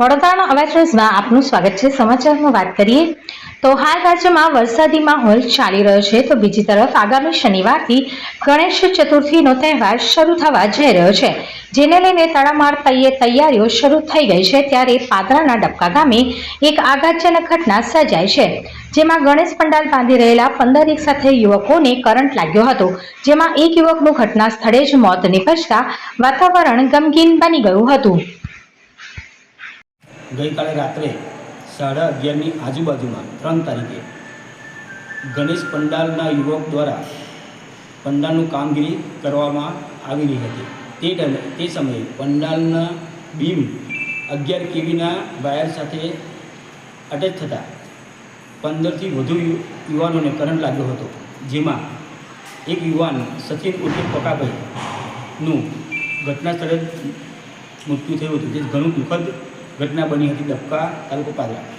વડોદરાના અવાજ ન્યૂઝમાં આપનું સ્વાગત છે. સમાચારમાં વાત કરીએ તો હાલ રાજ્યમાં વરસાદી માહોલ ચાલી રહ્યો છે. તો બીજી તરફ આગામી શનિવારથી ગણેશ ચતુર્થીનો તહેવાર શરૂ થવા જઈ રહ્યો છે. જેને લઈને તડામાર તૈયે તૈયારીઓ શરૂ થઈ ગઈ છે. ત્યારે પાદરાના ડબકા ગામે એક આઘાતજનક ઘટના સર્જાઈ છે. જેમાં ગણેશ પંડાલ બાંધી રહેલા પંદર એક સાથે યુવકોને કરંટ લાગ્યો હતો. જેમાં એક યુવકનું ઘટના સ્થળે જ મોત નિપજતા વાતાવરણ ગમગીન બની ગયું હતું. ગઈકાલે રાત્રે સાડા અગિયારની આજુબાજુમાં ત્રણ તારીખે ગણેશ પંડાલના યુવક દ્વારા પંડાલનું કામગીરી કરવામાં આવી રહી હતી. તે તે સમયે પંડાલના બીમ અગિયાર કેવીના વાયર સાથે અટેચ થતાં પંદરથી વધુ યુવાનોને કરંટ લાગ્યો હતો. જેમાં એક યુવાન સચિન ઉર્ફે પકાભાઈનું ઘટના સ્થળે મૃત્યુ થયું હતું. જે ઘણું દુઃખદ ઘટના બની હતી ડબકા તાલુકો પાદરા